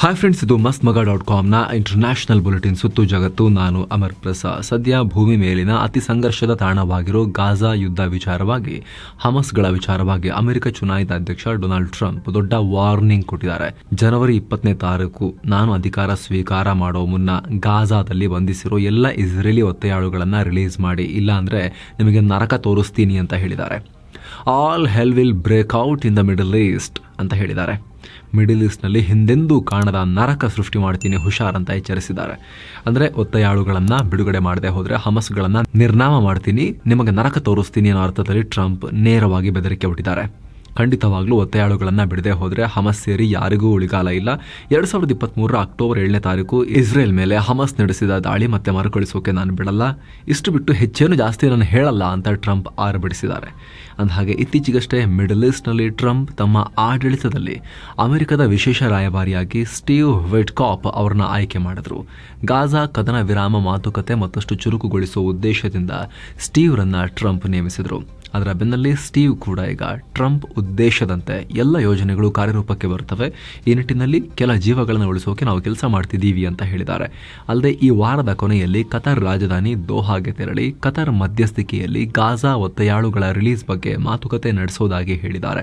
Hi friends ಇದು ಮಸ್ತ್ ಮಗ ಡಾಟ್ ಕಾಮ್ನ ಇಂಟರ್ನ್ಯಾಷನಲ್ ಬುಲೆಟಿನ್ ಸುತ್ತು ಜಗತ್ತು. ನಾನು ಅಮರ್ ಪ್ರಸಾದ್. ಸದ್ಯ ಭೂಮಿ ಮೇಲಿನ ಅತಿ ಸಂಘರ್ಷದ ತಾಣವಾಗಿರೋ ಗಾಜಾ ಯುದ್ಧ ವಿಚಾರವಾಗಿ, ಹಮಸ್ಗಳ ವಿಚಾರವಾಗಿ ಅಮೆರಿಕ ಚುನಾಯಿತ ಅಧ್ಯಕ್ಷ ಡೊನಾಲ್ಡ್ ಟ್ರಂಪ್ ದೊಡ್ಡ ವಾರ್ನಿಂಗ್ ಕೊಟ್ಟಿದ್ದಾರೆ. ಜನವರಿ ಇಪ್ಪತ್ತನೇ ತಾರೀಕು ನಾನು ಅಧಿಕಾರ ಸ್ವೀಕಾರ ಮಾಡೋ ಮುನ್ನ ಗಾಜಾದಲ್ಲಿ ಬಂಧಿಸಿರೋ ಎಲ್ಲ ಇಸ್ರೇಲಿ ಒತ್ತೆಯಾಳುಗಳನ್ನು ರಿಲೀಸ್ ಮಾಡಿ ಇಲ್ಲಾಂದ್ರೆ ನಿಮಗೆ ನರಕ ತೋರಿಸ್ತೀನಿ ಅಂತ ಹೇಳಿದ್ದಾರೆ. All hell will break out in the middle east ಅಂತ ಹೇಳಿದ್ದಾರೆ. ಮಿಡಿಲ್ ಈಸ್ಟ್ನಲ್ಲಿ ಹಿಂದೆಂದೂ ಕಾಣದ ನರಕ ಸೃಷ್ಟಿ ಮಾಡ್ತೀನಿ ಹುಷಾರ್ ಅಂತ ಎಚ್ಚರಿಸಿದ್ದಾರೆ. ಅಂದರೆ ಒತ್ತೆಯಾಳುಗಳನ್ನು ಬಿಡುಗಡೆ ಮಾಡದೆ ಹೋದರೆ ಹಮಸ್ಗಳನ್ನು ನಿರ್ನಾಮ ಮಾಡ್ತೀನಿ, ನಿಮಗೆ ನರಕ ತೋರಿಸ್ತೀನಿ ಅನ್ನೋ ಅರ್ಥದಲ್ಲಿ ಟ್ರಂಪ್ ನೇರವಾಗಿ ಬೆದರಿಕೆ ಬಿಟ್ಟಿದ್ದಾರೆ ಖಂಡಿತವಾಗ್ಲೂ ಒತ್ತೆಯಾಳುಗಳನ್ನು ಬಿಡದೆ ಹೋದರೆ ಹಮಸ್ ಸೇರಿ ಯಾರಿಗೂ ಉಳಿಗಾಲ ಇಲ್ಲ. ಎರಡು ಸಾವಿರದ ಇಪ್ಪತ್ತ್ಮೂರರ ಅಕ್ಟೋಬರ್ ಏಳನೇ ತಾರೀಕು ಇಸ್ರೇಲ್ ಮೇಲೆ ಹಮಸ್ ನಡೆಸಿದ ದಾಳಿ ಮತ್ತೆ ಮರುಕಳಿಸೋಕೆ ನಾನು ಬಿಡಲ್ಲ. ಇಷ್ಟು ಬಿಟ್ಟು ಹೆಚ್ಚೇನು ಜಾಸ್ತಿ ನಾನು ಹೇಳಲ್ಲ ಅಂತ ಟ್ರಂಪ್ ಆರ್ಭಟಿಸಿದ್ದಾರೆ. ಅಂದಹಾಗೆ ಇತ್ತೀಚೆಗಷ್ಟೇ ಮಿಡಲ್ ಈಸ್ಟ್ನಲ್ಲಿ ಟ್ರಂಪ್ ತಮ್ಮ ಆಡಳಿತದಲ್ಲಿ ಅಮೆರಿಕದ ವಿಶೇಷ ರಾಯಭಾರಿಯಾಗಿ ಸ್ಟೀವ್ ವೆಟ್ಕಾಪ್ ಅವರನ್ನ ಆಯ್ಕೆ ಮಾಡಿದ್ರು. ಗಾಜಾ ಕದನ ವಿರಾಮ ಮಾತುಕತೆ ಮತ್ತಷ್ಟು ಚುರುಕುಗೊಳಿಸುವ ಉದ್ದೇಶದಿಂದ ಸ್ಟೀವ್ರನ್ನ ಟ್ರಂಪ್ ನೇಮಿಸಿದರು. ಅದರ ಬೆನ್ನಲ್ಲಿ ಸ್ಟೀವ್ ಕೂಡ ಈಗ ಟ್ರಂಪ್ ಉದ್ದೇಶದಂತೆ ಎಲ್ಲ ಯೋಜನೆಗಳು ಕಾರ್ಯರೂಪಕ್ಕೆ ಬರುತ್ತವೆ. ಈ ನಿಟ್ಟಿನಲ್ಲಿ ಕೆಲ ಜೀವಗಳನ್ನು ಉಳಿಸೋಕೆ ನಾವು ಕೆಲಸ ಮಾಡ್ತಿದ್ದೀವಿ ಅಂತ ಹೇಳಿದ್ದಾರೆ. ಅಲ್ಲದೆ ಈ ವಾರದ ಕೊನೆಯಲ್ಲಿ ಕತಾರ್ ರಾಜಧಾನಿ ದೋಹಾಗೆ ತೆರಳಿ ಕತಾರ್ ಮಧ್ಯಸ್ಥಿಕೆಯಲ್ಲಿ ಗಾಜಾ ಒತ್ತೆಯಾಳುಗಳ ರಿಲೀಸ್ ಬಗ್ಗೆ ಮಾತುಕತೆ ನಡೆಸೋದಾಗಿ ಹೇಳಿದ್ದಾರೆ.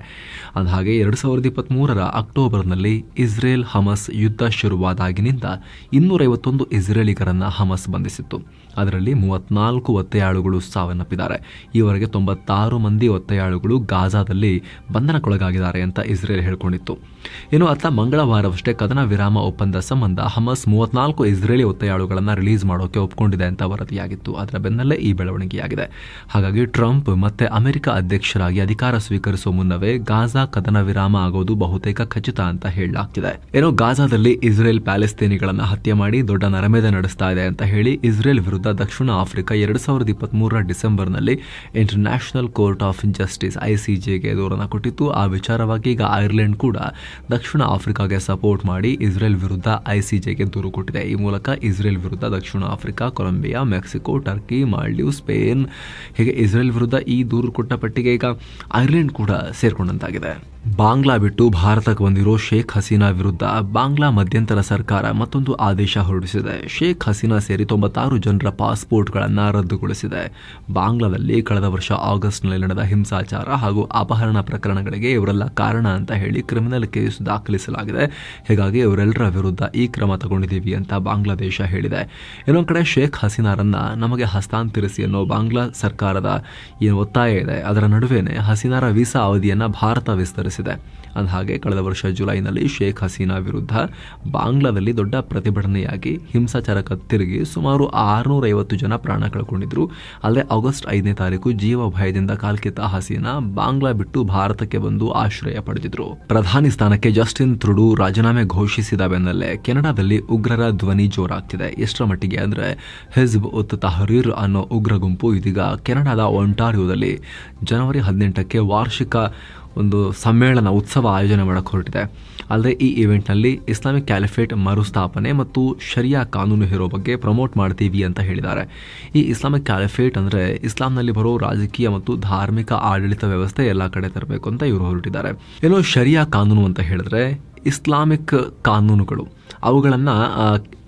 ಅಂದಹಾಗೆ ಎರಡು ಸಾವಿರದ ಇಪ್ಪತ್ತ್ಮೂರರ ಅಕ್ಟೋಬರ್ನಲ್ಲಿ ಇಸ್ರೇಲ್ ಹಮಸ್ ಯುದ್ಧ ಶುರುವಾದಾಗಿನಿಂದ ಇನ್ನೂರೈವತ್ತೊಂದು ಇಸ್ರೇಲಿಗರನ್ನು ಹಮಸ್ ಬಂಧಿಸಿತ್ತು. ಅದರಲ್ಲಿ ಮೂವತ್ನಾಲ್ಕು ಒತ್ತೆಯಾಳುಗಳು ಸಾವನ್ನಪ್ಪಿದ್ದಾರೆ. ಈವರೆಗೆ ತೊಂಬತ್ತಾರು ಮಂದಿ ಒತ್ತೆಯಾಳುಗಳು ಗಾಜಾದಲ್ಲಿ ಬಂಧನಕ್ಕೊಳಗಾಗಿದ್ದಾರೆ ಅಂತ ಇಸ್ರೇಲ್ ಹೇಳಿಕೊಂಡಿತ್ತು. ಇನ್ನು ಅತ್ತ ಮಂಗಳವಾರವಷ್ಟೇ ಕದನ ವಿರಾಮ ಒಪ್ಪಂದ ಸಂಬಂಧ ಹಮಸ್ ಮೂವತ್ನಾಲ್ಕು ಇಸ್ರೇಲಿ ಒತ್ತೆಯಾಳುಗಳನ್ನು ರಿಲೀಸ್ ಮಾಡೋಕೆ ಒಪ್ಕೊಂಡಿದೆ ಅಂತ ವರದಿಯಾಗಿತ್ತು. ಅದರ ಬೆನ್ನಲ್ಲೇ ಈ ಬೆಳವಣಿಗೆಯಾಗಿದೆ. ಹಾಗಾಗಿ ಟ್ರಂಪ್ ಮತ್ತೆ ಅಮೆರಿಕ ಅಧ್ಯಕ್ಷರಾಗಿ ಅಧಿಕಾರ ಸ್ವೀಕರಿಸುವ ಮುನ್ನವೇ ಗಾಜಾ ಕದನ ವಿರಾಮ ಆಗೋದು ಬಹುತೇಕ ಖಚಿತ ಅಂತ ಹೇಳಲಾಗ್ತಿದೆ. ಏನೋ ಗಾಜಾದಲ್ಲಿ ಇಸ್ರೇಲ್ ಪ್ಯಾಲೆಸ್ತೀನಿಗಳನ್ನು ಹತ್ಯೆ ಮಾಡಿ ದೊಡ್ಡ ನರಮೇಧ ನಡೆಸ್ತಾ ಇದೆ ಅಂತ ಹೇಳಿ ಇಸ್ರೇಲ್ ವಿರುದ್ಧ ದಕ್ಷಿಣ ಆಫ್ರಿಕಾ ಎರಡು ಸಾವಿರದ ಇಪ್ಪತ್ಮೂರರ ಡಿಸೆಂಬರ್ನಲ್ಲಿ ಇಂಟರ್ನ್ಯಾಷನಲ್ ಕೋರ್ಟ್ ಆಫ್ ಜಸ್ಟಿಸ್ ಐಸಿಜೆಗೆ ದೂರನ್ನು ಕೊಟ್ಟಿತ್ತು. ಆ ವಿಚಾರವಾಗಿ ಈಗ ಐರ್ಲೆಂಡ್ ಕೂಡ ದಕ್ಷಿಣ ಆಫ್ರಿಕಾಗೆ ಸಪೋರ್ಟ್ ಮಾಡಿ ಇಸ್ರೇಲ್ ವಿರುದ್ಧ ಐ ಸಿ ಜೆಗೆ ದೂರು ಕೊಟ್ಟಿದೆ. ಈ ಮೂಲಕ ಇಸ್ರೇಲ್ ವಿರುದ್ಧ ದಕ್ಷಿಣ Africa, Colombia, Mexico, Turkey Maldive Spain, ಹೀಗೆ ಇಸ್ರೇಲ್ ವಿರುದ್ಧ ಈ ದೂರು ಕೊಟ್ಟ ಪಟ್ಟಿಗೆ ಈಗ ಐರ್ಲೆಂಡ್ ಕೂಡ ಸೇರ್ಕೊಂಡಂತಾಗಿದೆ. ಬಾಂಗ್ಲಾ ಬಿಟ್ಟು ಭಾರತಕ್ಕೆ ಬಂದಿರೋ ಶೇಖ್ ಹಸೀನಾ ವಿರುದ್ಧ ಬಾಂಗ್ಲಾ ಮಧ್ಯಂತರ ಸರ್ಕಾರ ಮತ್ತೊಂದು ಆದೇಶ ಹೊರಡಿಸಿದೆ. ಶೇಖ್ ಹಸೀನಾ ಸೇರಿ ತೊಂಬತ್ತಾರು ಜನರ ಪಾಸ್ಪೋರ್ಟ್ಗಳನ್ನು ರದ್ದುಗೊಳಿಸಿದೆ. ಬಾಂಗ್ಲಾದಲ್ಲಿ ಕಳೆದ ವರ್ಷ ಆಗಸ್ಟ್ನಲ್ಲಿ ನಡೆದ ಹಿಂಸಾಚಾರ ಹಾಗೂ ಅಪಹರಣ ಪ್ರಕರಣಗಳಿಗೆ ಇವರೆಲ್ಲ ಕಾರಣ ಅಂತ ಹೇಳಿ ಕ್ರಿಮಿನಲ್ ಕೇಸ್ ದಾಖಲಿಸಲಾಗಿದೆ. ಹೀಗಾಗಿ ಇವರೆಲ್ಲರ ವಿರುದ್ಧ ಈ ಕ್ರಮ ತಗೊಂಡಿದ್ದೀವಿ ಅಂತ ಬಾಂಗ್ಲಾದೇಶ ಹೇಳಿದೆ. ಇನ್ನೊಂದು ಕಡೆ ಶೇಖ್ ಹಸೀನಾರನ್ನು ನಮಗೆ ಹಸ್ತಾಂತರಿಸಿ ಅನ್ನೋ ಬಾಂಗ್ಲಾ ಸರ್ಕಾರದ ಏನು ಒತ್ತಾಯ ಇದೆ, ಅದರ ನಡುವೆನೆ ಹಸೀನಾರ ವೀಸಾ ಅವಧಿಯನ್ನು ಭಾರತ ವಿಸ್ತರಿಸಿದೆ. ಅಂದಹಾಗೆ ಕಳೆದ ವರ್ಷ ಜುಲೈನಲ್ಲಿ ಶೇಖ್ ಹಸೀನಾ ವಿರುದ್ಧ ಬಾಂಗ್ಲಾದಲ್ಲಿ ದೊಡ್ಡ ಪ್ರತಿಭಟನೆಯಾಗಿ ಹಿಂಸಾಚಾರಕ್ಕೆ ತಿರುಗಿ ಸುಮಾರು ಆರುನೂರೈವತ್ತು ಜನ ಪ್ರಾಣ ಕಳ್ಕೊಂಡಿದ್ರು. ಅಲ್ಲದೆ ಆಗಸ್ಟ್ ಐದನೇ ತಾರೀಕು ಜೀವ ಭಯದಿಂದ ಕಾಲ್ಕಿತ್ತ ಹಸೀನಾ ಬಾಂಗ್ಲಾ ಬಿಟ್ಟು ಭಾರತಕ್ಕೆ ಬಂದು ಆಶ್ರಯ ಪಡೆದಿದ್ರು. ಪ್ರಧಾನಿ ಸ್ಥಾನಕ್ಕೆ ಜಸ್ಟಿನ್ ತ್ರುಡು ರಾಜೀನಾಮೆ ಘೋಷಿಸಿದ ಬೆನ್ನಲ್ಲೇ ಕೆನಡಾದಲ್ಲಿ ಉಗ್ರರ ಧ್ವನಿ ಜೋರಾಗ್ತಿದೆ. ಎಷ್ಟರ ಮಟ್ಟಿಗೆ ಅಂದ್ರೆ ಹಿಜ್ಬ್ ಉತ್ ತಹರೀರ್ ಅನ್ನೋ ಉಗ್ರ ಗುಂಪು ಇದೀಗ ಕೆನಡಾದ ಒಂಟಾರಿಯೋದಲ್ಲಿ ಜನವರಿ ಹದಿನೆಂಟಕ್ಕೆ ವಾರ್ಷಿಕ ಒಂದು ಸಮ್ಮೇಳನ ಉತ್ಸವ ಆಯೋಜನೆ ಮಾಡಕ್ಕೆ ಹೊರಟಿದೆ. ಅಲ್ಲದೆ ಈ ಇವೆಂಟ್ನಲ್ಲಿ ಇಸ್ಲಾಮಿಕ್ ಕ್ಯಾಲಿಫೇಟ್ ಮರುಸ್ಥಾಪನೆ ಮತ್ತು ಶರಿಯಾ ಕಾನೂನು ಇರೋ ಬಗ್ಗೆ ಪ್ರಮೋಟ್ ಮಾಡ್ತೀವಿ ಅಂತ ಹೇಳಿದ್ದಾರೆ. ಈ ಇಸ್ಲಾಮಿಕ್ ಕ್ಯಾಲಿಫೇಟ್ ಅಂದರೆ ಇಸ್ಲಾಂನಲ್ಲಿ ಬರೋ ರಾಜಕೀಯ ಮತ್ತು ಧಾರ್ಮಿಕ ಆಡಳಿತ ವ್ಯವಸ್ಥೆ ಎಲ್ಲ ಕಡೆ ತರಬೇಕು ಅಂತ ಇವರು ಹೊರಟಿದ್ದಾರೆ. ಏನೋ ಶರಿಯಾ ಕಾನೂನು ಅಂತ ಹೇಳಿದ್ರೆ ಇಸ್ಲಾಮಿಕ್ ಕಾನೂನುಗಳು. ಅವುಗಳನ್ನು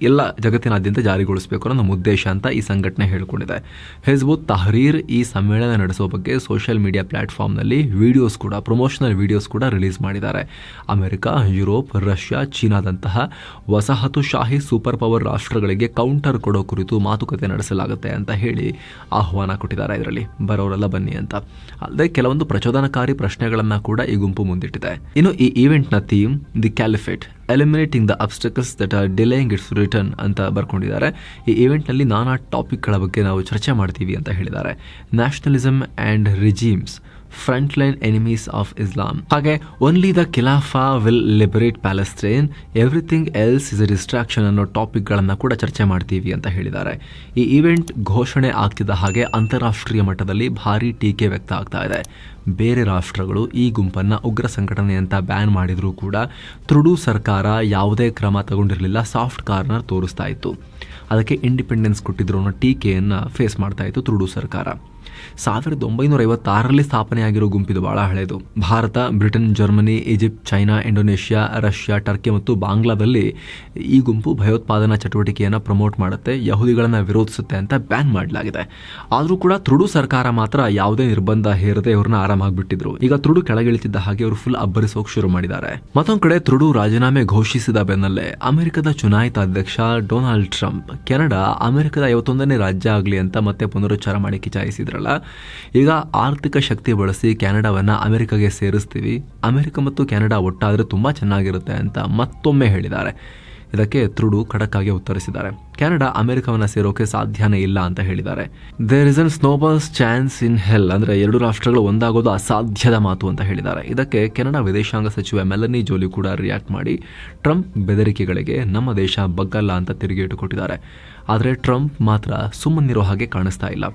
ಎಲ್ಲ ಜಗತ್ತಿನಾದ್ಯಂತ ಜಾರಿಗೊಳಿಸಬೇಕು ಅನ್ನೋ ನಮ್ಮ ಉದ್ದೇಶ ಅಂತ ಈ ಸಂಘಟನೆ ಹೇಳಿಕೊಂಡಿದೆ. ಹೆಜ್ಬುತ್ ತಹರೀರ್ ಈ ಸಮ್ಮೇಳನ ನಡೆಸೋ ಬಗ್ಗೆ ಸೋಷಿಯಲ್ ಮೀಡಿಯಾ ಪ್ಲಾಟ್ಫಾರ್ಮ್ನಲ್ಲಿ ವಿಡಿಯೋಸ್ ಕೂಡ ಪ್ರಮೋಷನಲ್ ವಿಡಿಯೋಸ್ ಕೂಡ ರಿಲೀಸ್ ಮಾಡಿದ್ದಾರೆ. ಅಮೆರಿಕ, ಯುರೋಪ್, ರಷ್ಯಾ, ಚೀನಾದಂತಹ ವಸಾಹತುಶಾಹಿ ಸೂಪರ್ ಪವರ್ ರಾಷ್ಟ್ರಗಳಿಗೆ ಕೌಂಟರ್ ಕೊಡೋ ಕುರಿತು ಮಾತುಕತೆ ನಡೆಸಲಾಗುತ್ತೆ ಅಂತ ಹೇಳಿ ಆಹ್ವಾನ ಕೊಟ್ಟಿದ್ದಾರೆ ಇದರಲ್ಲಿ. ಬರೋರೆಲ್ಲ ಬನ್ನಿ ಅಂತ. ಅಲ್ಲದೆ ಕೆಲವೊಂದು ಪ್ರಚೋದನಕಾರಿ ಪ್ರಶ್ನೆಗಳನ್ನು ಕೂಡ ಈ ಗುಂಪು ಮುಂದಿಟ್ಟಿದೆ. ಇನ್ನು ಈ ಈವೆಂಟ್ನ theme the caliphate eliminating the obstacles that are delaying its return ಅಂತ ಬರ್ಕೊಂಡಿದ್ದಾರೆ. ಈ ಇವೆಂಟ್ನಲ್ಲಿ ನಾನಾ ಟಾಪಿಕ್ಗಳ ಬಗ್ಗೆ ನಾವು ಚರ್ಚೆ ಮಾಡ್ತೀವಿ ಅಂತ ಹೇಳಿದ್ದಾರೆ. Nationalism and regimes front line enemies of Islam ಹಾಗೆ only the khilafa will liberate Palestine everything else is a distraction ಅನ್ನೋ ಟಾಪಿಕ್ಗಳನ್ನು ಕೂಡ ಚರ್ಚೆ ಮಾಡ್ತೀವಿ ಅಂತ ಹೇಳಿದ್ದಾರೆ. ಈ ಇವೆಂಟ್ ಘೋಷಣೆ ಆಗ್ತಿದ್ದ ಹಾಗೆ ಅಂತಾರಾಷ್ಟ್ರೀಯ ಮಟ್ಟದಲ್ಲಿ ಭಾರೀ ಟೀಕೆ ವ್ಯಕ್ತ ಆಗ್ತಾ ಇದೆ. ಬೇರೆ ರಾಷ್ಟ್ರಗಳು ಈ ಗುಂಪನ್ನು ಉಗ್ರ ಸಂಘಟನೆ ಅಂತ ಬ್ಯಾನ್ ಮಾಡಿದರೂ ಕೂಡ ತುಡು ಸರ್ಕಾರ ಯಾವುದೇ ಕ್ರಮ ತಗೊಂಡಿರಲಿಲ್ಲ ಸಾಫ್ಟ್ ಕಾರ್ನರ್ ತೋರಿಸ್ತಾ ಇತ್ತು. ಅದಕ್ಕೆ ಇಂಡಿಪೆಂಡೆನ್ಸ್ ಕೊಟ್ಟಿದ್ರು ಅನ್ನೋ ಟೀಕೆಯನ್ನು ಫೇಸ್ ಮಾಡ್ತಾ ಇತ್ತು ತುಡು ಸರ್ಕಾರ. ಸಾವಿರದ ಒಂಬೈನೂರ ಐವತ್ತಾರರಲ್ಲಿ ಸ್ಥಾಪನೆಯಾಗಿರೋ ಗುಂಪಿದು ಬಹಳ ಹಳೆಯದು Bharat, Britain, Germany, Egypt, China, Indonesia, Russia, Turkey ಮತ್ತು ಬಾಂಗ್ಲಾದಲ್ಲಿ ಈ ಗುಂಪು ಭಯೋತ್ಪಾದನಾ ಚಟುವಟಿಕೆಯನ್ನು ಪ್ರಮೋಟ್ ಮಾಡುತ್ತೆ, ಯಹೂದಿಗಳನ್ನು ವಿರೋಧಿಸುತ್ತೆ ಅಂತ ಬ್ಯಾನ್ ಮಾಡಲಾಗಿದೆ. ಆದರೂ ಕೂಡ ತುಡು ಸರ್ಕಾರ ಮಾತ್ರ ಯಾವುದೇ ನಿರ್ಬಂಧ ಹೇರದೆ ಇವ್ರನ್ನ ಆರಾಮಾಗಿಬಿಟ್ಟಿದ್ರು ಈಗ ತುಡು ಕೆಳಗಿಳಿತಿದ್ದ ಹಾಗೆ ಅವರು ಫುಲ್ ಅಬ್ಬರಿಸೋಕೆ ಶುರು ಮಾಡಿದ್ದಾರೆ. ಮತ್ತೊಂದು ಕಡೆ ತೃಡು ರಾಜೀನಾಮೆ ಘೋಷಿಸಿದ ಬೆನ್ನಲ್ಲೇ ಅಮೆರಿಕದ ಚುನಾಯಿತ ಅಧ್ಯಕ್ಷ ಡೊನಾಲ್ಡ್ ಟ್ರಂಪ್, ಕೆನಡಾ ಅಮೆರಿಕದ ಐವತ್ತೊಂದನೇ ರಾಜ್ಯ ಆಗಲಿ ಅಂತ ಮತ್ತೆ ಪುನರುಚ್ಚಾರ ಮಾಡಿ ಕಿಚಾಯಿಸಿದ್ರಲ್ಲ ಈಗ ಆರ್ಥಿಕ ಶಕ್ತಿ ಬಳಸಿ ಕೆನಡಾವನ್ನ ಅಮೆರಿಕಾಗೆ ಸೇರಿಸ್ತೀವಿ. ಅಮೆರಿಕ ಮತ್ತು ಕೆನಡಾ ಒಟ್ಟಾದರೆ ತುಂಬ ಚೆನ್ನಾಗಿರುತ್ತೆ ಅಂತ ಮತ್ತೊಮ್ಮೆ ಹೇಳಿದ್ದಾರೆ. ಇದಕ್ಕೆ ತ್ರುಡು ಖಡಕ್ಕಾಗಿ ಉತ್ತರಿಸಿದ್ದಾರೆ. ಕೆನಡಾ ಅಮೆರಿಕವನ್ನು ಸೇರೋಕೆ ಸಾಧ್ಯನೇ ಇಲ್ಲ ಅಂತ ಹೇಳಿದ್ದಾರೆ. There is an snowballs chance in hell ಅಂದರೆ ಎರಡು ರಾಷ್ಟ್ರಗಳು ಒಂದಾಗೋದು ಅಸಾಧ್ಯದ ಮಾತು ಅಂತ ಹೇಳಿದ್ದಾರೆ. ಇದಕ್ಕೆ ಕೆನಡಾ ವಿದೇಶಾಂಗ ಸಚಿವೆ ಮೆಲನಿ ಜೋಲಿ ಕೂಡ ರಿಯಾಕ್ಟ್ ಮಾಡಿ. ಟ್ರಂಪ್ ಬೆದರಿಕೆಗಳಿಗೆ ನಮ್ಮ ದೇಶ ಬಗ್ಗಲ್ಲ ಅಂತ ತಿರುಗೇಟು ಕೊಟ್ಟಿದ್ದಾರೆ. ಆದರೆ ಟ್ರಂಪ್ ಮಾತ್ರ ಸುಮ್ಮನಿರೋ ಹಾಗೆ ಕಾಣಿಸ್ತಾ ಇಲ್ಲ.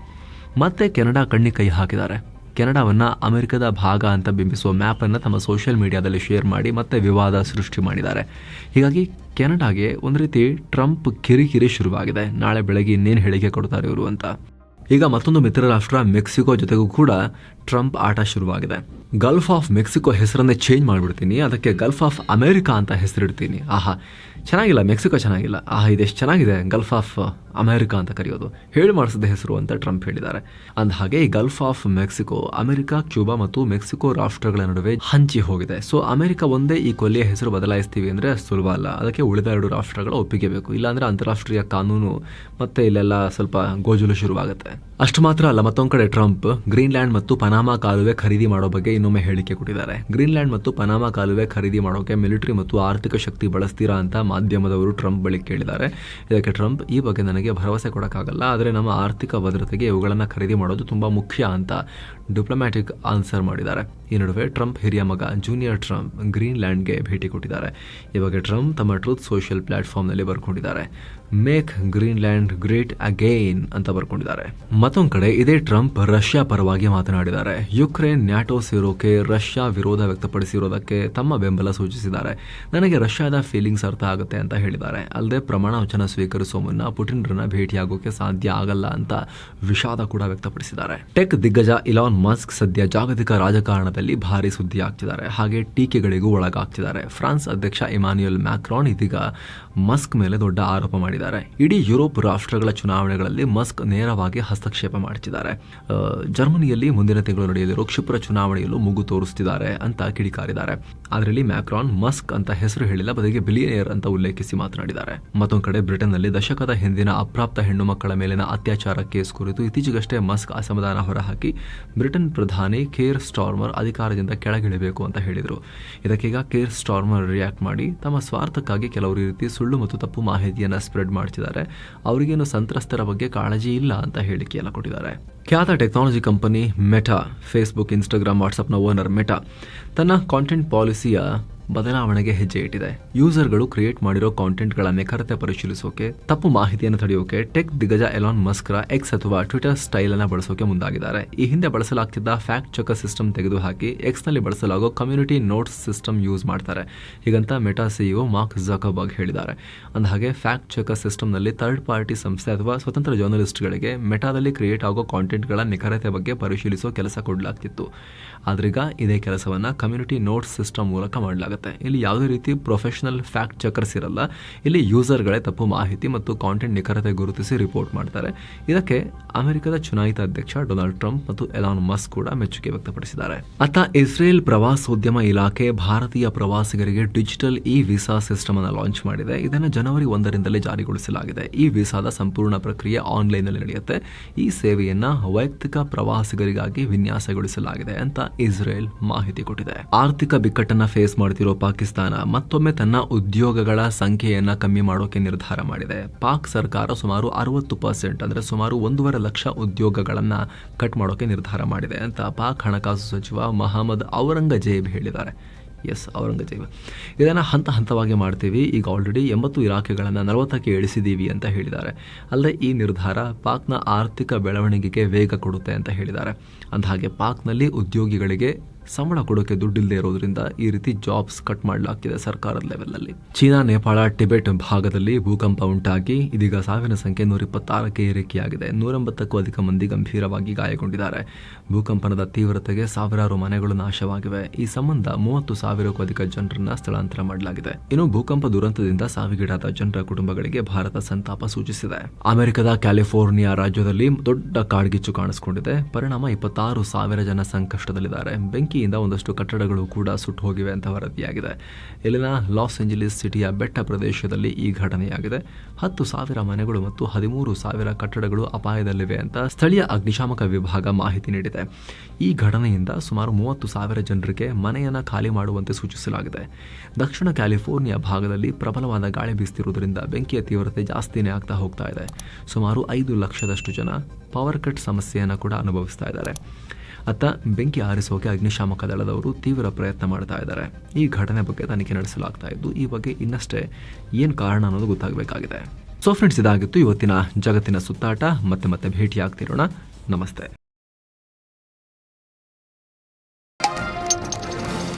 ಮತ್ತೆ ಕೆನಡಾ ಕಣ್ಣಿ ಕೈ ಹಾಕಿದ್ದಾರೆ. ಕೆನಡಾವನ್ನು ಅಮೆರಿಕದ ಭಾಗ ಅಂತ ಬಿಂಬಿಸುವ ಮ್ಯಾಪನ್ನು ತಮ್ಮ ಸೋಷಿಯಲ್ ಮೀಡಿಯಾದಲ್ಲಿ ಶೇರ್ ಮಾಡಿ ಮತ್ತೆ ವಿವಾದ ಸೃಷ್ಟಿ ಮಾಡಿದ್ದಾರೆ. ಹೀಗಾಗಿ ಕೆನಡಾಗೆ ಒಂದು ರೀತಿ ಟ್ರಂಪ್ ಕಿರಿಕಿರಿ ಶುರುವಾಗಿದೆ. ನಾಳೆ ಬೆಳಗ್ಗೆ ಇನ್ನೇನು ಹೇಳಿಕೆ ಕೊಡ್ತಾರೆ ಇವರು ಅಂತ. ಈಗ ಮತ್ತೊಂದು ಮಿತ್ರ ರಾಷ್ಟ್ರ ಮೆಕ್ಸಿಕೋ ಜೊತೆಗೂ ಕೂಡ ಟ್ರಂಪ್ ಆಟ ಶುರುವಾಗಿದೆ. ಗಲ್ಫ್ ಆಫ್ ಮೆಕ್ಸಿಕೋ ಹೆಸರನ್ನೇ ಚೇಂಜ್ ಮಾಡಿಬಿಡ್ತೀನಿ, ಅದಕ್ಕೆ ಗಲ್ಫ್ ಆಫ್ ಅಮೇರಿಕಾ ಅಂತ ಹೆಸರಿಡ್ತೀನಿ. ಆಹಾ, ಚೆನ್ನಾಗಿಲ್ಲ, ಮೆಕ್ಸಿಕೋ ಚೆನ್ನಾಗಿಲ್ಲ. ಆಹಾ ಇದೆಷ್ಟು ಚೆನ್ನಾಗಿದೆ, ಗಲ್ಫ್ ಆಫ್ ಅಮೇರಿಕಾ ಅಂತ ಕರೆಯೋದು. ಹೇಳಿ ಮಾಡಿಸಿದ ಹೆಸರು ಅಂತ ಟ್ರಂಪ್ ಹೇಳಿದ್ದಾರೆ. ಅಂದ ಹಾಗೆ ಈ Gulf of Mexico, America, Cuba ಮತ್ತು ಮೆಕ್ಸಿಕೋ ರಾಷ್ಟ್ರಗಳ ನಡುವೆ ಹಂಚಿ ಹೋಗಿದೆ. ಸೊ, ಅಮೆರಿಕ ಒಂದೇ ಈ ಕೊಲ್ಲಿಯ ಹೆಸರು ಬದಲಾಯಿಸ್ತೀವಿ ಅಂದರೆ ಸುಲಭ ಅಲ್ಲ. ಅದಕ್ಕೆ ಉಳಿದ ಎರಡು ರಾಷ್ಟ್ರಗಳ ಒಪ್ಪಿಗೆ ಬೇಕು. ಇಲ್ಲಾಂದರೆ ಅಂತಾರಾಷ್ಟ್ರೀಯ ಕಾನೂನು ಮತ್ತೆ ಇಲ್ಲೆಲ್ಲ ಸ್ವಲ್ಪ ಗೋಜಲು ಶುರುವಾಗುತ್ತೆ. ಅಷ್ಟು ಮಾತ್ರ ಅಲ್ಲ, ಮತ್ತೊಂದು ಕಡೆ ಟ್ರಂಪ್ ಗ್ರೀನ್ಲ್ಯಾಂಡ್ ಮತ್ತು ಪನಾಮಾ ಕಾಲುವೆ ಖರೀದಿ ಮಾಡೋ ಬಗ್ಗೆ ಇನ್ನೊಮ್ಮೆ ಹೇಳಿಕೆ ಕೊಟ್ಟಿದ್ದಾರೆ. ಗ್ರೀನ್ಲ್ಯಾಂಡ್ ಮತ್ತು ಪನಾಮಾ ಕಾಲುವೆ ಖರೀದಿ ಮಾಡೋಕೆ ಮಿಲಿಟರಿ ಮತ್ತು ಆರ್ಥಿಕ ಶಕ್ತಿ ಬಳಸ್ತೀರಾ ಅಂತ ಮಾಧ್ಯಮದವರು ಟ್ರಂಪ್ ಬಳಿ ಕೇಳಿದ್ದಾರೆ. ಇದಕ್ಕೆ ಟ್ರಂಪ್ ಈ ಬಗ್ಗೆ ನನಗೆ ಭರವಸೆ ಕೊಡೋಕ್ಕಾಗಲ್ಲ, ಆದರೆ ನಮ್ಮ ಆರ್ಥಿಕ ಭದ್ರತೆಗೆ ಇವುಗಳನ್ನು ಖರೀದಿ ಮಾಡೋದು ತುಂಬ ಮುಖ್ಯ ಅಂತ ಡಿಪ್ಲೊಮ್ಯಾಟಿಕ್ ಆನ್ಸರ್ ಮಾಡಿದ್ದಾರೆ. ಈ ನಡುವೆ ಟ್ರಂಪ್ ಹಿರಿಯ ಮಗ ಜೂನಿಯರ್ ಟ್ರಂಪ್ ಗ್ರೀನ್ಲ್ಯಾಂಡ್ಗೆ ಭೇಟಿ ಕೊಟ್ಟಿದ್ದಾರೆ. ಈ ಬಗ್ಗೆ ಟ್ರಂಪ್ ತಮ್ಮ ಟ್ರೂತ್ ಸೋಷಿಯಲ್ ಪ್ಲಾಟ್ಫಾರ್ಮ್ನಲ್ಲಿ ಬರ್ಕೊಂಡಿದ್ದಾರೆ. ಮೇಕ್ ಗ್ರೀನ್ಲ್ಯಾಂಡ್ ಗ್ರೇಟ್ ಅಗೈನ್ ಅಂತ ಬರ್ಕೊಂಡಿದ್ದಾರೆ. ಮತ್ತೊಂದು ಕಡೆ, ಇದೇ ಟ್ರಂಪ್ ರಷ್ಯಾ ಪರವಾಗಿ ಮಾತನಾಡಿದ್ದಾರೆ. ಯುಕ್ರೇನ್ ನ್ಯಾಟೋ ಸೇರೋಕೆ ರಷ್ಯಾ ವಿರೋಧ ವ್ಯಕ್ತಪಡಿಸಿರೋದಕ್ಕೆ ತಮ್ಮ ಬೆಂಬಲ ಸೂಚಿಸಿದ್ದಾರೆ. ನನಗೆ ರಷ್ಯಾದ ಫೀಲಿಂಗ್ಸ್ ಅರ್ಥ ಆಗುತ್ತೆ ಅಂತ ಹೇಳಿದ್ದಾರೆ. ಅಲ್ಲದೆ ಪ್ರಮಾಣ ವಚನ ಸ್ವೀಕರಿಸುವ ಮುನ್ನ ಪುಟಿನ್ರನ್ನ ಭೇಟಿಯಾಗೋಕೆ ಸಾಧ್ಯ ಆಗಲ್ಲ ಅಂತ ವಿಷಾದ ಕೂಡ ವ್ಯಕ್ತಪಡಿಸಿದ್ದಾರೆ. ಟೆಕ್ ದಿಗ್ಗಜ ಇಲಾನ್ ಮಸ್ಕ್ ಸದ್ಯ ಜಾಗತಿಕ ರಾಜಕಾರಣದಲ್ಲಿ ಭಾರಿ ಸುದ್ದಿ ಆಗ್ತಿದ್ದಾರೆ ಹಾಗೆ ಟೀಕೆಗಳಿಗೂ ಒಳಗಾಗ್ತಿದ್ದಾರೆ. ಫ್ರಾನ್ಸ್ ಅಧ್ಯಕ್ಷ ಇಮಾನ್ಯುಯಲ್ ಮ್ಯಾಕ್ರಾನ್ ಇದೀಗ ಮಸ್ಕ್ ಮೇಲೆ ದೊಡ್ಡ ಆರೋಪ ಮಾಡಿದ್ದಾರೆ. ಇಡೀ ಯುರೋಪ್ ರಾಷ್ಟ್ರಗಳ ಚುನಾವಣೆಗಳಲ್ಲಿ ಮಸ್ಕ್ ನೇರವಾಗಿ ಹಸ್ತಕ್ಷೇಪ ಮಾಡ್ತಿದ್ದಾರೆ. ಮಾಡುತ್ತಿದ್ದಾರೆ ಜರ್ಮನಿಯಲ್ಲಿ ಮುಂದಿನ ತಿಂಗಳು ನಡೆಯಲಿರುವ ಕ್ಷಿಪ್ರ ಚುನಾವಣೆಯಲ್ಲೂ ಮುಗು ತೋರಿಸ್ತಿದ್ದಾರೆ ಅಂತ ಕಿಡಿಕಾರಿದ್ದಾರೆ. ಅದರಲ್ಲಿ ಮ್ಯಾಕ್ರಾನ್, ಮಸ್ಕ್ ಅಂತ ಹೆಸರು ಹೇಳಿಲ್ಲ, ಬದಲಿಗೆ ಬಿಲಿಯನಿಯರ್ ಅಂತ ಉಲ್ಲೇಖಿಸಿ ಮಾತನಾಡಿದ್ದಾರೆ. ಮತ್ತೊಂದು ಕಡೆ ಬ್ರಿಟನ್ನಲ್ಲಿ ದಶಕದ ಹಿಂದಿನ ಅಪ್ರಾಪ್ತ ಹೆಣ್ಣು ಮಕ್ಕಳ ಮೇಲಿನ ಅತ್ಯಾಚಾರ ಕೇಸ್ ಕುರಿತು ಇತ್ತೀಚೆಗಷ್ಟೇ ಮಸ್ಕ್ ಅಸಮಾಧಾನ ಹೊರಹಾಕಿ, ಬ್ರಿಟನ್ ಪ್ರಧಾನಿ ಕೇರ್ ಸ್ಟಾರ್ಮರ್ ಅಧಿಕಾರದಿಂದ ಕೆಳಗಿಳಿಬೇಕು ಅಂತ ಹೇಳಿದರು. ಇದಕ್ಕೀಗ ಕೇರ್ ಸ್ಟಾರ್ಮರ್ ರಿಯಾಕ್ಟ್ ಮಾಡಿ, ತಮ್ಮ ಸ್ವಾರ್ಥಕ್ಕಾಗಿ ಕೆಲವರು ರೀತಿ ಸುಳ್ಳು ಮತ್ತು ತಪ್ಪು ಮಾಹಿತಿಯನ್ನು ಸ್ಪ್ರೆಡ್ ಮಾಡ್ತಿದ್ದಾರೆ. ಅವರಿಗೇನು ಸಂತ್ರಸ್ತರ ಬಗ್ಗೆ ಕಾಳಜಿ ಇಲ್ಲ ಅಂತ ಹೇಳಿಕೆಯನ್ನು ಕೊಟ್ಟಿದ್ದಾರೆ. ಖ್ಯಾತ technology company Meta Facebook Instagram ವಾಟ್ಸಪ್ನ owner Meta ತನ್ನ ಕಾಂಟೆಂಟ್ ಪಾಲಿಸಿಯ ಬದಲಾವಣೆಗೆ ಹೆಜ್ಜೆ ಇಟ್ಟಿದೆ. ಯೂಸರ್ಗಳು ಕ್ರಿಯೇಟ್ ಮಾಡಿರೋ ಕಾಂಟೆಂಟ್ಗಳ ನಿಖರತೆ ಪರಿಶೀಲಿಸೋಕೆ, ತಪ್ಪು ಮಾಹಿತಿಯನ್ನು ತಡೆಯೋಕೆ, ಟೆಕ್ ದಿಗ್ಗಜ ಎಲಾನ್ ಮಸ್ಕ್ರ ಎಕ್ಸ್ ಅಥವಾ ಟ್ವಿಟರ್ ಸ್ಟೈಲ್ ಅನ್ನ ಬಳಸೋಕೆ ಮುಂದಾಗಿದ್ದಾರೆ. ಈ ಹಿಂದೆ ಬಳಸಲಾಗ್ತಿದ್ದ ಫ್ಯಾಕ್ಟ್ ಚೆಕರ್ ಸಿಸ್ಟಮ್ ತೆಗೆದುಹಾಕಿ ಎಕ್ಸ್ನಲ್ಲಿ ಬಳಸಲಾಗೋ ಕಮ್ಯುನಿಟಿ ನೋಟ್ಸ್ ಸಿಸ್ಟಮ್ ಯೂಸ್ ಮಾಡ್ತಾರೆ. ಹೀಗಂತ ಮೆಟಾ ಸಿಇಒ ಮಾರ್ಕ್ ಜಾಕಬಾಗ್ ಹೇಳಿದ್ದಾರೆ. ಅಂದಹಾಗೆ, ಫ್ಯಾಕ್ಟ್ ಚೆಕರ್ ಸಿಸ್ಟಮ್ನಲ್ಲಿ ಥರ್ಡ್ ಪಾರ್ಟಿ ಸಂಸ್ಥೆ ಅಥವಾ ಸ್ವತಂತ್ರ ಜರ್ನಲಿಸ್ಟ್ಗಳಿಗೆ ಮೆಟಾದಲ್ಲಿ ಕ್ರಿಯೇಟ್ ಆಗೋ ಕಾಂಟೆಂಟ್ಗಳ ನಿಖರತೆ ಬಗ್ಗೆ ಪರಿಶೀಲಿಸೋ ಕೆಲಸ ಕೊಡಲಾಗ್ತಿತ್ತು. ಆದ್ರೀಗ ಇದೇ ಕೆಲಸವನ್ನ ಕಮ್ಯುನಿಟಿ ನೋಟ್ಸ್ ಸಿಸ್ಟಮ್ ಮೂಲಕ ಮಾಡಲಾಗುತ್ತೆ ಇಲ್ಲಿ ಯಾವುದೇ ರೀತಿ ಪ್ರೊಫೆಷನಲ್ ಫ್ಯಾಕ್ಟ್ ಚೆಕರ್ಸ್ ಇರಲ್ಲ. ಇಲ್ಲಿ ಯೂಸರ್ಗಳೇ ತಪ್ಪು ಮಾಹಿತಿ ಮತ್ತು ಕಾಂಟೆಂಟ್ ನಿಖರತೆ ಗುರುತಿಸಿ ರಿಪೋರ್ಟ್ ಮಾಡ್ತಾರೆ. ಇದಕ್ಕೆ ಅಮೆರಿಕದ ಚುನಾಯಿತ ಅಧ್ಯಕ್ಷ ಡೊನಾಲ್ಡ್ ಟ್ರಂಪ್ ಮತ್ತು ಎಲಾನ್ ಮಸ್ಕ್ ಕೂಡ ಮೆಚ್ಚುಗೆ ವ್ಯಕ್ತಪಡಿಸಿದ್ದಾರೆ. ಅತ್ತ ಇಸ್ರೇಲ್ ಪ್ರವಾಸೋದ್ಯಮ ಇಲಾಖೆ ಭಾರತೀಯ ಪ್ರವಾಸಿಗರಿಗೆ ಡಿಜಿಟಲ್ ಇ ವೀಸಾ ಸಿಸ್ಟಮ್ ಅನ್ನು ಲಾಂಚ್ ಮಾಡಿದೆ. ಇದನ್ನು ಜನವರಿ ಒಂದರಿಂದಲೇ ಜಾರಿಗೊಳಿಸಲಾಗಿದೆ. ಈ ವೀಸಾದ ಸಂಪೂರ್ಣ ಪ್ರಕ್ರಿಯೆ ಆನ್ಲೈನ್ನಲ್ಲಿ ನಡೆಯುತ್ತೆ. ಈ ಸೇವೆಯನ್ನ ವೈಯಕ್ತಿಕ ಪ್ರವಾಸಿಗರಿಗಾಗಿ ವಿನ್ಯಾಸಗೊಳಿಸಲಾಗಿದೆ ಅಂತ ಇಸ್ರೇಲ್ ಮಾಹಿತಿ ಕೊಟ್ಟಿದೆ. ಆರ್ಥಿಕ ಬಿಕ್ಕಟ್ಟನ್ನ ಫೇಸ್ ಮಾಡ್ತಿರೋ ಪಾಕಿಸ್ತಾನ ಮತ್ತೊಮ್ಮೆ ತನ್ನ ಉದ್ಯೋಗಗಳ ಸಂಖ್ಯೆಯನ್ನು ಕಮ್ಮಿ ಮಾಡೋಕೆ ನಿರ್ಧಾರ ಮಾಡಿದೆ. ಪಾಕ್ ಸರ್ಕಾರ ಸುಮಾರು ಅರವತ್ತು ಪರ್ಸೆಂಟ್ ಅಂದರೆ ಸುಮಾರು ಒಂದೂವರೆ ಲಕ್ಷ ಉದ್ಯೋಗಗಳನ್ನು ಕಟ್ ಮಾಡೋಕೆ ನಿರ್ಧಾರ ಮಾಡಿದೆ ಅಂತ ಪಾಕ್ ಹಣಕಾಸು ಸಚಿವ ಮಹಮ್ಮದ್ ಔರಂಗಜೇಬ್ ಹೇಳಿದ್ದಾರೆ. ಎಸ್, ಔರಂಗಜೇಬ್. ಇದನ್ನು ಹಂತ ಹಂತವಾಗಿ ಮಾಡ್ತೀವಿ. ಈಗ ಆಲ್ರೆಡಿ ಎಂಬತ್ತು ಇಲಾಖೆಗಳನ್ನು ನಲವತ್ತಕ್ಕೆ ಇಳಿಸಿದ್ದೀವಿ ಅಂತ ಹೇಳಿದ್ದಾರೆ. ಅಲ್ಲದೆ ಈ ನಿರ್ಧಾರ ಪಾಕ್ನ ಆರ್ಥಿಕ ಬೆಳವಣಿಗೆಗೆ ವೇಗ ಕೊಡುತ್ತೆ ಅಂತ ಹೇಳಿದ್ದಾರೆ. ಅಂದಹಾಗೆ ಪಾಕ್ನಲ್ಲಿ ಉದ್ಯೋಗಿಗಳಿಗೆ ಸಂಬಳ ಕೊಡೋಕೆ ದುಡ್ಡಿಲ್ಲದೆ ಇರೋದ್ರಿಂದ ಈ ರೀತಿ ಜಾಬ್ಸ್ ಕಟ್ ಮಾಡಲಾಗ್ತಿದೆ ಸರ್ಕಾರದ ಲೆವೆಲ್ನಲ್ಲಿ ಚೀನಾ, ನೇಪಾಳ, ಟಿಬೆಟ್ ಭಾಗದಲ್ಲಿ ಭೂಕಂಪ ಉಂಟಾಗಿ ಇದೀಗ ಸಾವಿನ ಸಂಖ್ಯೆ ನೂರ ಇಪ್ಪತ್ತಾರಕ್ಕೆ ಏರಿಕೆಯಾಗಿದೆ. ನೂರೆಂಬತ್ತಕ್ಕೂ ಅಧಿಕ ಮಂದಿ ಗಂಭೀರವಾಗಿ ಗಾಯಗೊಂಡಿದ್ದಾರೆ. ಭೂಕಂಪನದ ತೀವ್ರತೆಗೆ ಸಾವಿರಾರು ಮನೆಗಳು ನಾಶವಾಗಿವೆ. ಈ ಸಂಬಂಧ ಮೂವತ್ತು ಸಾವಿರಕ್ಕೂ ಅಧಿಕ ಜನರನ್ನ ಸ್ಥಳಾಂತರ ಮಾಡಲಾಗಿದೆ. ಇನ್ನು ಭೂಕಂಪ ದುರಂತದಿಂದ ಸಾವಿಗೀಡಾದ ಜನರ ಕುಟುಂಬಗಳಿಗೆ ಭಾರತ ಸಂತಾಪ ಸೂಚಿಸಿದೆ. ಅಮೆರಿಕದ ಕ್ಯಾಲಿಫೋರ್ನಿಯಾ ರಾಜ್ಯದಲ್ಲಿ ದೊಡ್ಡ ಕಾಡ್ಗಿಚ್ಚು ಕಾಣಿಸಿಕೊಂಡಿದೆ. ಪರಿಣಾಮ ಇಪ್ಪತ್ತಾರು ಸಾವಿರ ಜನ ಸಂಕಷ್ಟದಲ್ಲಿದ್ದಾರೆ. ಬೆಂಕಿಯಿಂದ ಒಂದಷ್ಟು ಕಟ್ಟಡಗಳು ಕೂಡ ಸುಟ್ಟು ಹೋಗಿವೆ ಅಂತ ವರದಿಯಾಗಿದೆ. ಇಲ್ಲಿನ ಲಾಸ್ ಏಂಜಲೀಸ್ ಸಿಟಿಯ ಬೆಟ್ಟ ಪ್ರದೇಶದಲ್ಲಿ ಈ ಘಟನೆಯಾಗಿದೆ. ಹತ್ತು ಸಾವಿರ ಮನೆಗಳು ಮತ್ತು ಹದಿಮೂರು ಸಾವಿರ ಕಟ್ಟಡಗಳು ಅಪಾಯದಲ್ಲಿವೆ ಅಂತ ಸ್ಥಳೀಯ ಅಗ್ನಿಶಾಮಕ ವಿಭಾಗ ಮಾಹಿತಿ ನೀಡಿದೆ. ಈ ಘಟನೆಯಿಂದ ಸುಮಾರು ಮೂವತ್ತು ಸಾವಿರ ಜನರಿಗೆ ಮನೆಯನ್ನು ಖಾಲಿ ಮಾಡುವಂತೆ ಸೂಚಿಸಲಾಗಿದೆ. ದಕ್ಷಿಣ ಕ್ಯಾಲಿಫೋರ್ನಿಯಾ ಭಾಗದಲ್ಲಿ ಪ್ರಬಲವಾದ ಗಾಳಿ ಬೀಸ್ತಿರುವುದರಿಂದ ಬೆಂಕಿಯ ತೀವ್ರತೆ ಜಾಸ್ತಿನೇ ಆಗ್ತಾ ಹೋಗ್ತಾ ಇದೆ. ಸುಮಾರು ಐದು ಲಕ್ಷದಷ್ಟು ಜನ ಪವರ್ ಕಟ್ ಸಮಸ್ಯೆಯನ್ನು ಕೂಡ ಅನುಭವಿಸ್ತಾ ಇದ್ದಾರೆ. ಅತ್ತ ಬೆಂಕಿ ಆರಿಸೋಕೆ ಅಗ್ನಿಶಾಮಕ ದಳದವರು ತೀವ್ರ ಪ್ರಯತ್ನ ಮಾಡ್ತಾ ಇದ್ದಾರೆ. ಈ ಘಟನೆ ಬಗ್ಗೆ ತನಿಖೆ ನಡೆಸಲಾಗ್ತಾ ಇದ್ದು, ಈ ಬಗ್ಗೆ ಇನ್ನಷ್ಟೇ ಏನು ಕಾರಣ ಅನ್ನೋದು ಗೊತ್ತಾಗಬೇಕಾಗಿದೆ. ಸೊ ಫ್ರೆಂಡ್ಸ್ ಇದಾಗಿತ್ತು ಇವತ್ತಿನ ಜಗತ್ತಿನ ಸುತ್ತಾಟ. ಮತ್ತೆ ಮತ್ತೆ ಭೇಟಿಯಾಗ್ತಿರೋಣ. ನಮಸ್ತೆ.